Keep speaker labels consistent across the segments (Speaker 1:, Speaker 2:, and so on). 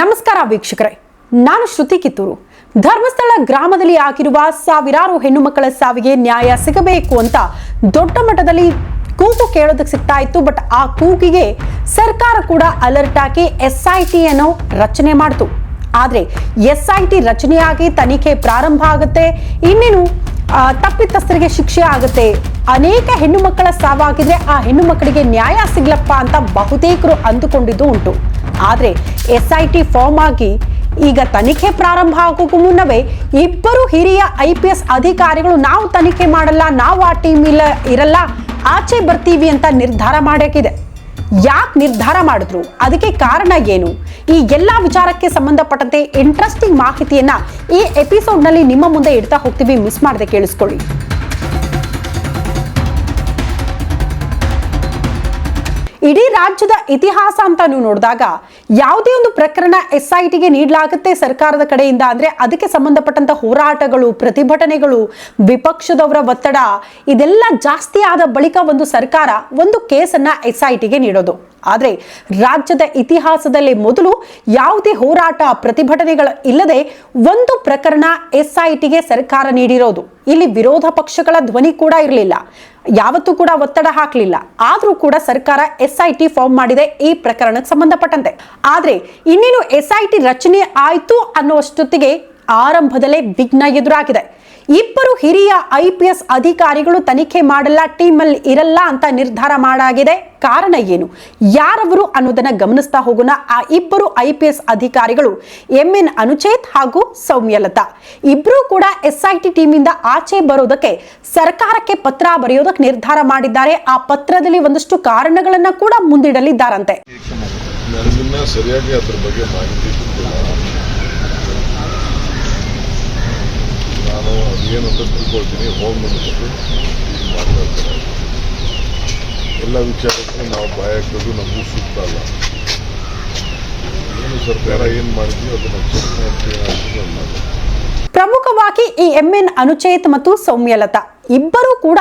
Speaker 1: ನಮಸ್ಕಾರ ವೀಕ್ಷಕರೇ. ನಾನು ಶ್ರುತಿ ಕಿತ್ತೂರು. ಧರ್ಮಸ್ಥಳ ಗ್ರಾಮದಲ್ಲಿ ಆಗಿರುವ ಸಾವಿರಾರು ಹೆಣ್ಣು ಮಕ್ಕಳ ಸಾವಿಗೆ ನ್ಯಾಯ ಸಿಗಬೇಕು ಅಂತ ದೊಡ್ಡ ಮಟ್ಟದಲ್ಲಿ ಕೂಗು ಕೇಳೋದಕ್ಕೆ ಸಿಗ್ತಾ ಇತ್ತು. ಬಟ್ ಆ ಕೂಗಿಗೆ ಸರ್ಕಾರ ಕೂಡ ಅಲರ್ಟ್ ಹಾಕಿ ಎಸ್ ಐ ಟಿ ಅನ್ನು ರಚನೆ ಮಾಡಿತು. ಆದ್ರೆ ಎಸ್ ಐ ಟಿ ರಚನೆಯಾಗಿ ತನಿಖೆ ಪ್ರಾರಂಭ ಆಗುತ್ತೆ. ಇನ್ನೇನು ತಪ್ಪಿತಸ್ಥರಿಗೆ ಶಿಕ್ಷೆ ಆಗುತ್ತೆ. ಅನೇಕ ಹೆಣ್ಣು ಮಕ್ಕಳ ಸಾವಾಗಿದ್ರೆ ಆ ಹೆಣ್ಣು ಮಕ್ಕಳಿಗೆ ನ್ಯಾಯ ಸಿಗ್ಲಪ್ಪ ಅಂತ ಬಹುತೇಕರು ಅಂದುಕೊಂಡಿದ್ದು ಉಂಟು. ಆದ್ರೆ ಎಸ್ಐಟಿ ಫಾರ್ಮ್ ಆಗಿ ಈಗ ತನಿಖೆ ಪ್ರಾರಂಭ ಆಗೋಕ್ಕೂ ಮುನ್ನವೇ ಇಬ್ಬರು ಹಿರಿಯ ಐ ಪಿ ಎಸ್ ಅಧಿಕಾರಿಗಳು ನಾವು ತನಿಖೆ ಮಾಡಲ್ಲ, ನಾವು ಆ ಟೀಮ್ ಇಲ್ಲ, ಇರಲ್ಲ, ಆಚೆ ಬರ್ತೀವಿ ಅಂತ ನಿರ್ಧಾರ ಮಾಡೋಕ್ಕಿದೆ ಯಾಕೆ ನಿರ್ಧಾರ ಮಾಡಿದ್ರು? ಅದಕ್ಕೆ ಕಾರಣ ಏನು? ಈ ಎಲ್ಲ ವಿಚಾರಕ್ಕೆ ಸಂಬಂಧಪಟ್ಟಂತೆ ಇಂಟ್ರೆಸ್ಟಿಂಗ್ ಮಾಹಿತಿಯನ್ನ ಈ ಎಪಿಸೋಡ್ನಲ್ಲಿ ನಿಮ್ಮ ಮುಂದೆ ಇಡ್ತಾ ಹೋಗ್ತೀವಿ. ಮಿಸ್ ಮಾಡದೆ ಕೇಳಿಸ್ಕೊಳ್ಳಿ. ಇಡೀ ರಾಜ್ಯದ ಇತಿಹಾಸ ಅಂತ ನೀವು ನೋಡಿದಾಗ ಯಾವುದೇ ಒಂದು ಪ್ರಕರಣ ಎಸ್ ಐ ಟಿಗೆ ನೀಡಲಾಗುತ್ತೆ ಸರ್ಕಾರದ ಕಡೆಯಿಂದ ಅಂದ್ರೆ ಅದಕ್ಕೆ ಸಂಬಂಧಪಟ್ಟಂತ ಹೋರಾಟಗಳು, ಪ್ರತಿಭಟನೆಗಳು, ವಿಪಕ್ಷದವರ ಒತ್ತಡ, ಇದೆಲ್ಲ ಜಾಸ್ತಿ ಆದ ಬಳಿಕ ಒಂದು ಸರ್ಕಾರ ಒಂದು ಕೇಸನ್ನ ಎಸ್ ಐ ಟಿಗೆ ನೀಡೋದು. ಆದ್ರೆ ರಾಜ್ಯದ ಇತಿಹಾಸದಲ್ಲಿ ಮೊದಲು ಯಾವುದೇ ಹೋರಾಟ, ಪ್ರತಿಭಟನೆಗಳು ಇಲ್ಲದೆ ಒಂದು ಪ್ರಕರಣ ಎಸ್ ಐ ಟಿಗೆ ಸರ್ಕಾರ ನೀಡಿರೋದು. ಇಲ್ಲಿ ವಿರೋಧ ಪಕ್ಷಗಳ ಧ್ವನಿ ಕೂಡ ಇರಲಿಲ್ಲ. ಯಾವತ್ತೂ ಕೂಡ ಒತ್ತಡ ಹಾಕಲಿಲ್ಲ. ಆದರೂ ಕೂಡ ಸರ್ಕಾರ ಎಸ್ ಐ ಟಿ ಫಾರ್ಮ್ ಮಾಡಿದೆ ಈ ಪ್ರಕರಣಕ್ಕೆ ಸಂಬಂಧಪಟ್ಟಂತೆ. ಆದರೆ ಇನ್ನೇನು ಎಸ್ ಐ ಟಿ ರಚನೆ ಆಯಿತು ಅನ್ನುವಷ್ಟೊತ್ತಿಗೆ ಆರಂಭದಲ್ಲೇ ವಿಘ್ನ ಎದುರಾಗಿದೆ. ಇಬ್ಬರು ಹಿರಿಯ ಐ ಪಿ ಎಸ್ ಅಧಿಕಾರಿಗಳು ತನಿಖೆ ಮಾಡಲ್ಲ, ಟೀಮಲ್ಲಿ ಇರಲ್ಲ ಅಂತ ನಿರ್ಧಾರ ಮಾಡಾಗಿದೆ. ಕಾರಣ ಏನು? ಯಾರವರು ಅನ್ನೋದನ್ನ ಗಮನಿಸ್ತಾ ಹೋಗೋಣ. ಆ ಇಬ್ಬರು ಐ ಅಧಿಕಾರಿಗಳು ಎಂ ಎನ್ ಅನುಚೇತ್ ಹಾಗೂ ಸೌಮ್ಯಲತಾ. ಇಬ್ರು ಕೂಡ ಎಸ್ ಐ ಟಿ ಟೀಮಿಂದ ಆಚೆ ಬರೋದಕ್ಕೆ ಸರ್ಕಾರಕ್ಕೆ ಪತ್ರ ಬರೆಯೋದಕ್ಕೆ ನಿರ್ಧಾರ ಮಾಡಿದ್ದಾರೆ. ಆ ಪತ್ರದಲ್ಲಿ ಒಂದಷ್ಟು ಕಾರಣಗಳನ್ನ ಕೂಡ ಮುಂದಿಡಲಿದ್ದಾರಂತೆ.
Speaker 2: ಸರಿಯಾಗಿ ಅದ್ರ ಬಗ್ಗೆ ಮಾಹಿತಿ ಅದೇನು ಅಂತ ತಿಳ್ಕೊಳ್ತೀನಿ. ಹೋಮ್ ಮಿನಿಸ್ಟ್ರು ಮಾತಾಡ್ತಾರೆ. ಎಲ್ಲ ವಿಚಾರಕ್ಕೂ ನಾವು ಬಾಯ ಹಾಕೋದು ನಮಗೂ ಸೂಕ್ತ ಅಲ್ಲ. ಏನು ಸರ್ಕಾರ ಏನು ಮಾಡಿದ್ವಿ, ಅದನ್ನು ಚೆಕ್ ಮಾಡ್ತೀವಿ
Speaker 1: ಪ್ರಮುಖವಾಗಿ ಈ ಎಂಎನ್ ಅನುಚೇತ್ ಮತ್ತು ಸೌಮ್ಯಲತಾ. ಇಬ್ಬರೂ ಕೂಡ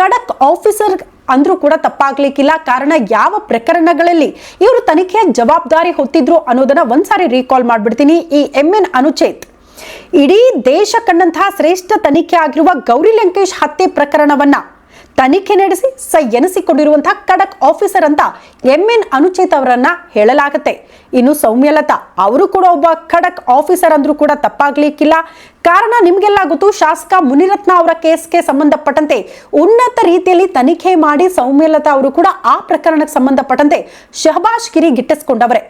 Speaker 1: ಕಡಕ್ ಆಫೀಸರ್ ಅಂದ್ರೂ ಕೂಡ ತಪ್ಪಾಗ್ಲಿಕ್ಕಿಲ್ಲ. ಕಾರಣ ಯಾವ ಪ್ರಕರಣಗಳಲ್ಲಿ ಇವರು ತನಿಖೆಯ ಜವಾಬ್ದಾರಿ ಹೊತ್ತಿದ್ರು ಅನ್ನೋದನ್ನ ಒಂದ್ಸಾರಿ ರೀಕಾಲ್ ಮಾಡ್ಬಿಡ್ತೀನಿ. ಈ ಎಂಎನ್ ಅನುಚೇತ್ ಇಡೀ ದೇಶ ಕಂಡಂತಹ ಶ್ರೇಷ್ಠ ತನಿಖೆ ಆಗಿರುವ ಗೌರಿ ಲಂಕೇಶ್ ಹತ್ಯೆ ಪ್ರಕರಣವನ್ನ ತನಿಖೆ ನಡೆಸಿ ಸೈ ಎನಿಸಿಕೊಂಡಿರುವಂತಹ ಖಡಕ್ ಆಫೀಸರ್ ಅಂತ ಎಂ ಎನ್ ಅನುಚೇತ್ ಅವರನ್ನ ಹೇಳಲಾಗುತ್ತೆ. ಇನ್ನು ಸೌಮ್ಯಲತಾ ಅವರು ಕೂಡ ಒಬ್ಬ ಖಡಕ್ ಆಫೀಸರ್ ಅಂದ್ರೂ ಕೂಡ ತಪ್ಪಾಗ್ಲಿಕ್ಕಿಲ್ಲ. ಕಾರಣ ನಿಮ್ಗೆಲ್ಲ ಗೊತ್ತು, ಶಾಸಕ ಮುನಿರತ್ನ ಅವರ ಕೇಸ್ಗೆ ಸಂಬಂಧಪಟ್ಟಂತೆ ಉನ್ನತ ರೀತಿಯಲ್ಲಿ ತನಿಖೆ ಮಾಡಿ ಸೌಮ್ಯಲತಾ ಅವರು ಕೂಡ ಆ ಪ್ರಕರಣಕ್ಕೆ ಸಂಬಂಧಪಟ್ಟಂತೆ ಶಹಬಾಜ್ ಗಿರಿ ಗಿಟ್ಟಿಸ್ಕೊಂಡವರೇ.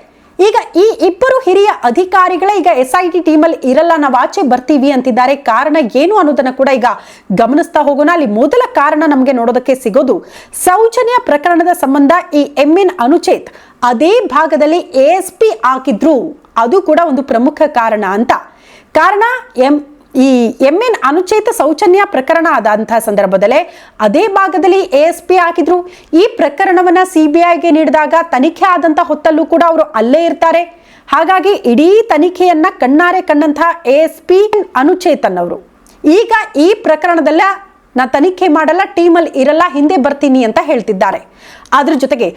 Speaker 1: ಈಗ ಈ ಇಬ್ಬರು ಹಿರಿಯ ಅಧಿಕಾರಿಗಳೇ ಈಗ ಎಸ್ ಐ ಟಿ ಟೀಮಲ್ಲಿ ಇರಲ್ಲ, ನಾವು ಆಚೆ ಬರ್ತೀವಿ ಅಂತಿದ್ದಾರೆ. ಕಾರಣ ಏನು ಅನ್ನೋದನ್ನ ಕೂಡ ಈಗ ಗಮನಿಸ್ತಾ ಹೋಗೋಣ. ಅಲ್ಲಿ ಮೊದಲ ಕಾರಣ ನಮಗೆ ನೋಡೋದಕ್ಕೆ ಸಿಗೋದು ಸೌಜನ್ಯ ಪ್ರಕರಣದ ಸಂಬಂಧ ಈ ಎಂ ಎನ್ ಅನುಚೇತ್ ಅದೇ ಭಾಗದಲ್ಲಿ ಎ ಎಸ್ ಪಿ ಹಾಕಿದ್ರು. ಅದು ಕೂಡ ಒಂದು ಪ್ರಮುಖ ಕಾರಣ ಅಂತ. ಕಾರಣ ಎಂ ಈ ಎಂ ಎನ್ ಅನುಚೇತ ಸೌಜನ್ಯ ಪ್ರಕರಣ ಆದಂತಹ ಸಂದರ್ಭದಲ್ಲೇ ಅದೇ ಭಾಗದಲ್ಲಿ ಎ ಎಸ್ ಪಿ ಹಾಕಿದ್ರು. ಈ ಪ್ರಕರಣವನ್ನ ಸಿ ಬಿ ಐಗೆ ನೀಡಿದಾಗ ತನಿಖೆ ಆದಂತ ಹೊತ್ತಲ್ಲೂ ಕೂಡ ಅವರು ಅಲ್ಲೇ ಇರ್ತಾರೆ. ಹಾಗಾಗಿ ಇಡೀ ತನಿಖೆಯನ್ನ ಕಣ್ಣಾರೆ ಕಂಡಂತಹ ಎ ಎಸ್ ಪಿ ಅನುಚೇತನ್ ಅವರು. ಈಗ ಈ ಪ್ರಕರಣದಲ್ಲ ನಾ ತನಿಖೆ ಮಾಡಲ್ಲ, ಟೀಮಲ್ಲಿ ಇರಲ್ಲ, ಹಿಂದೆ ಬರ್ತೀನಿ ಅಂತ ಹೇಳ್ತಿದ್ದಾರೆ. ಅದ್ರ ಜೊತೆಗೆ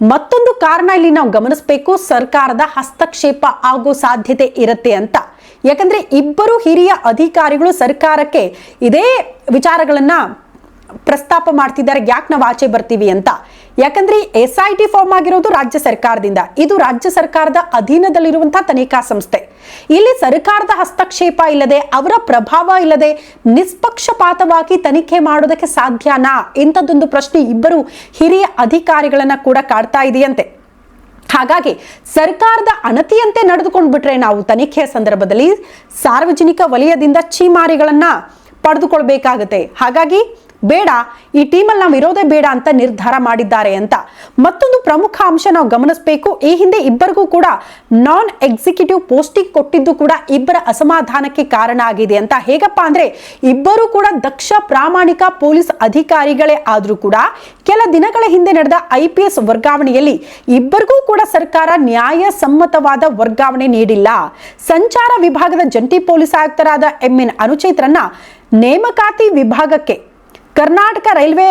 Speaker 1: ಮತ್ತೊಂದು ಕಾರಣ ಇಲ್ಲಿ ನಾವು ಗಮನಿಸಬೇಕು, ಸರ್ಕಾರದ ಹಸ್ತಕ್ಷೇಪ ಆಗೋ ಸಾಧ್ಯತೆ ಇರುತ್ತೆ ಅಂತ. ಯಾಕಂದ್ರೆ ಇಬ್ಬರು ಹಿರಿಯ ಅಧಿಕಾರಿಗಳು ಸರ್ಕಾರಕ್ಕೆ ಇದೇ ವಿಚಾರಗಳನ್ನು ಪ್ರಸ್ತಾಪ ಮಾಡ್ತಿದ್ದಾರೆ, ಯಾಕೆ ನಾವು ಆಚೆ ಬರ್ತೀವಿ ಅಂತ. ಯಾಕಂದ್ರೆ ಎಸ್ ಐ ಟಿ ಫಾರ್ಮ್ ಆಗಿರೋದು ರಾಜ್ಯ ಸರ್ಕಾರದಿಂದ. ಇದು ರಾಜ್ಯ ಸರ್ಕಾರದ ಅಧೀನದಲ್ಲಿರುವಂತಹ ತನಿಖಾ ಸಂಸ್ಥೆ. ಇಲ್ಲಿ ಸರ್ಕಾರದ ಹಸ್ತಕ್ಷೇಪ ಇಲ್ಲದೆ, ಅವರ ಪ್ರಭಾವ ಇಲ್ಲದೆ ನಿಷ್ಪಕ್ಷಪಾತವಾಗಿ ತನಿಖೆ ಮಾಡೋದಕ್ಕೆ ಸಾಧ್ಯನಾ? ಇಂಥದ್ದೊಂದು ಪ್ರಶ್ನೆ ಇಬ್ಬರು ಹಿರಿಯ ಅಧಿಕಾರಿಗಳನ್ನ ಕೂಡ ಕಾಡ್ತಾ ಇದೆಯಂತೆ. ಹಾಗಾಗಿ ಸರ್ಕಾರದ ಅಣತಿಯಂತೆ ನಡೆದುಕೊಂಡು ಬಿಟ್ರೆ ನಾವು ತನಿಖೆಯ ಸಂದರ್ಭದಲ್ಲಿ ಸಾರ್ವಜನಿಕ ವಲಯದಿಂದ ಚೀಮಾರಿಗಳನ್ನ ಪಡೆದುಕೊಳ್ಬೇಕಾಗತ್ತೆ. ಹಾಗಾಗಿ ಬೇಡ, ಈ ಟೀಮಲ್ಲಿ ನಾವು ಇರೋದೇ ಬೇಡ ಅಂತ ನಿರ್ಧಾರ ಮಾಡಿದ್ದಾರೆ ಅಂತ. ಮತ್ತೊಂದು ಪ್ರಮುಖ ಅಂಶ ನಾವು ಗಮನಿಸಬೇಕು, ಈ ಹಿಂದೆ ಇಬ್ಬರಿಗೂ ಕೂಡ ನಾನ್ ಎಕ್ಸಿಕ್ಯೂಟಿವ್ ಪೋಸ್ಟಿಂಗ್ ಕೊಟ್ಟಿದ್ದು ಕೂಡ ಇಬ್ಬರ ಅಸಮಾಧಾನಕ್ಕೆ ಕಾರಣ ಆಗಿದೆ ಅಂತ. ಹೇಗಪ್ಪ ಅಂದ್ರೆ, ಇಬ್ಬರು ಕೂಡ ದಕ್ಷ ಪ್ರಾಮಾಣಿಕ ಪೊಲೀಸ್ ಅಧಿಕಾರಿಗಳೇ ಆದರೂ ಕೂಡ ಕೆಲ ದಿನಗಳ ಹಿಂದೆ ನಡೆದ ಐ ಪಿ ಎಸ್ ವರ್ಗಾವಣೆಯಲ್ಲಿ ಇಬ್ಬರಿಗೂ ಕೂಡ ಸರ್ಕಾರ ನ್ಯಾಯ ಸಮ್ಮತವಾದ ವರ್ಗಾವಣೆ ನೀಡಿಲ್ಲ. ಸಂಚಾರ ವಿಭಾಗದ ಜಂಟಿ ಪೊಲೀಸ್ ಆಯುಕ್ತರಾದ ಎಂ ಎನ್ ಅನುಚೇತ್ರನ್ನ ನೇಮಕಾತಿ ವಿಭಾಗಕ್ಕೆ ಕರ್ನಾಟಕ ರೈಲ್ವೆ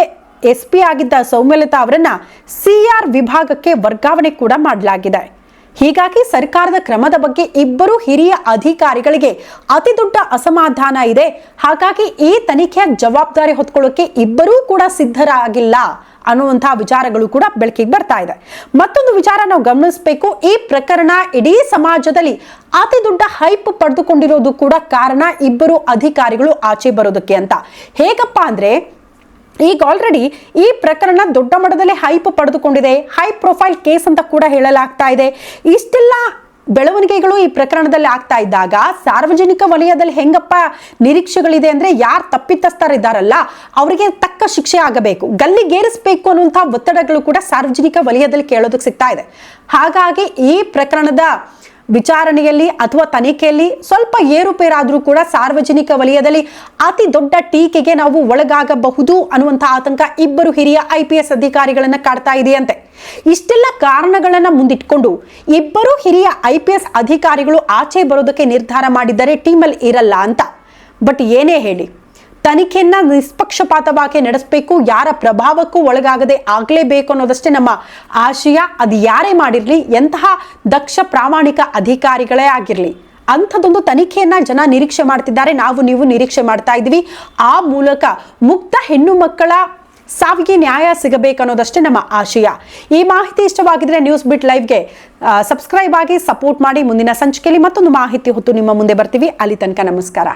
Speaker 1: ಎಸ್ ಪಿ ಆಗಿದ್ದ ಸೌಮ್ಯಲತಾ ಅವರನ್ನ ಸಿಆರ್ ವಿಭಾಗಕ್ಕೆ ವರ್ಗಾವಣೆ ಕೂಡ ಮಾಡಲಾಗಿದೆ. ಹೀಗಾಗಿ ಸರ್ಕಾರದ ಕ್ರಮದ ಬಗ್ಗೆ ಇಬ್ಬರು ಹಿರಿಯ ಅಧಿಕಾರಿಗಳಿಗೆ ಅತಿ ದೊಡ್ಡ ಅಸಮಾಧಾನ ಇದೆ. ಹಾಗಾಗಿ ಈ ತನಿಖೆಯ ಜವಾಬ್ದಾರಿ ಹೊತ್ಕೊಳ್ಳೋಕೆ ಇಬ್ಬರೂ ಕೂಡ ಸಿದ್ಧರಾಗಿಲ್ಲ. ಅನ್ನುವಂತಹ ವಿಚಾರಗಳು ಕೂಡ ಬೆಳಕಿಗೆ ಬರ್ತಾ ಇದೆ. ಮತ್ತೊಂದು ವಿಚಾರ ನಾವು ಗಮನಿಸಬೇಕು. ಈ ಪ್ರಕರಣ ಇಡೀ ಸಮಾಜದಲ್ಲಿ ಅತಿ ದೊಡ್ಡ ಹೈಪ್ ಪಡೆದುಕೊಂಡಿರೋದು ಕೂಡ ಕಾರಣ ಇಬ್ಬರು ಅಧಿಕಾರಿಗಳು ಆಚೆ ಬರೋದಕ್ಕೆ ಅಂತ. ಹೇಗಪ್ಪ ಅಂದ್ರೆ, ಈಗ ಆಲ್ರೆಡಿ ಈ ಪ್ರಕರಣ ದೊಡ್ಡ ಮಟ್ಟದಲ್ಲಿ ಹೈಪ್ ಪಡೆದುಕೊಂಡಿದೆ. ಹೈ ಪ್ರೊಫೈಲ್ ಕೇಸ್ ಅಂತ ಕೂಡ ಹೇಳಲಾಗ್ತಾ ಇದೆ. ಇಷ್ಟೆಲ್ಲ ಬೆಳವಣಿಗೆಗಳು ಈ ಪ್ರಕರಣದಲ್ಲಿ ಆಗ್ತಾ ಇದ್ದಾಗ ಸಾರ್ವಜನಿಕ ವಲಯದಲ್ಲಿ ಹೆಂಗಪ್ಪ ನಿರೀಕ್ಷೆಗಳಿದೆ ಅಂದ್ರೆ ಯಾರು ತಪ್ಪಿತಸ್ಥರಿದ್ದಾರಲ್ಲ, ಅವರಿಗೆ ತಕ್ಕ ಶಿಕ್ಷೆ ಆಗಬೇಕು, ಗಲ್ಲಿಗೇರಿಸಬೇಕು ಅನ್ನುವಂತಹ ಒತ್ತಡಗಳು ಕೂಡ ಸಾರ್ವಜನಿಕ ವಲಯದಲ್ಲಿ ಕೇಳೋದಕ್ಕೆ ಸಿಗ್ತಾ ಇದೆ. ಹಾಗಾಗಿ ಈ ಪ್ರಕರಣದ ವಿಚಾರಣೆಯಲ್ಲಿ ಅಥವಾ ತನಿಖೆಯಲ್ಲಿ ಸ್ವಲ್ಪ ಏರುಪೇರಾದರೂ ಕೂಡ ಸಾರ್ವಜನಿಕ ವಲಯದಲ್ಲಿ ಅತಿ ದೊಡ್ಡ ಟೀಕೆಗೆ ನಾವು ಒಳಗಾಗಬಹುದು ಅನ್ನುವಂಥ ಆತಂಕ ಇಬ್ಬರು ಹಿರಿಯ ಐ ಪಿ ಎಸ್ ಅಧಿಕಾರಿಗಳನ್ನು ಕಾಡ್ತಾ ಇದೆಯಂತೆ. ಇಷ್ಟೆಲ್ಲ ಕಾರಣಗಳನ್ನು ಮುಂದಿಟ್ಕೊಂಡು ಇಬ್ಬರು ಹಿರಿಯ ಐ ಪಿ ಎಸ್ ಅಧಿಕಾರಿಗಳು ಆಚೆ ಬರೋದಕ್ಕೆ ನಿರ್ಧಾರ ಮಾಡಿದ್ದಾರೆ ಟೀಮಲ್ಲಿ ಇರಲ್ಲ ಅಂತ. ಬಟ್ ಏನೇ ಹೇಳಿ ತನಿಖೆಯನ್ನ ನಿಷ್ಪಕ್ಷಪಾತವಾಗಿ ನಡೆಸಬೇಕು, ಯಾರ ಪ್ರಭಾವಕ್ಕೂ ಒಳಗಾಗದೆ ಆಗಲೇಬೇಕು ಅನ್ನೋದಷ್ಟೇ ನಮ್ಮ ಆಶಯ. ಅದು ಯಾರೇ ಮಾಡಿರಲಿ, ಎಂತಹ ದಕ್ಷ ಪ್ರಾಮಾಣಿಕ ಅಧಿಕಾರಿಗಳೇ ಆಗಿರಲಿ, ಅಂಥದ್ದೊಂದು ತನಿಖೆಯನ್ನ ಜನ ನಿರೀಕ್ಷೆ ಮಾಡ್ತಿದ್ದಾರೆ, ನಾವು ನೀವು ನಿರೀಕ್ಷೆ ಮಾಡ್ತಾ ಇದ್ವಿ ಆ ಮೂಲಕ ಮುಕ್ತ ಹೆಣ್ಣು ಮಕ್ಕಳ ಸಾವಿಗೆ ನ್ಯಾಯ ಸಿಗಬೇಕನ್ನೋದಷ್ಟೇ ನಮ್ಮ ಆಶಯ. ಈ ಮಾಹಿತಿ ಇಷ್ಟವಾಗಿದ್ರೆ ನ್ಯೂಸ್ ಬಿಟ್ ಲೈವ್ಗೆ ಸಬ್ಸ್ಕ್ರೈಬ್ ಆಗಿ ಸಪೋರ್ಟ್ ಮಾಡಿ. ಮುಂದಿನ ಸಂಚಿಕೆಯಲ್ಲಿ ಮತ್ತೊಂದು ಮಾಹಿತಿ ಹೊತ್ತು ನಿಮ್ಮ ಮುಂದೆ ಬರ್ತೀವಿ. ಅಲ್ಲಿ ತನಕ ನಮಸ್ಕಾರ.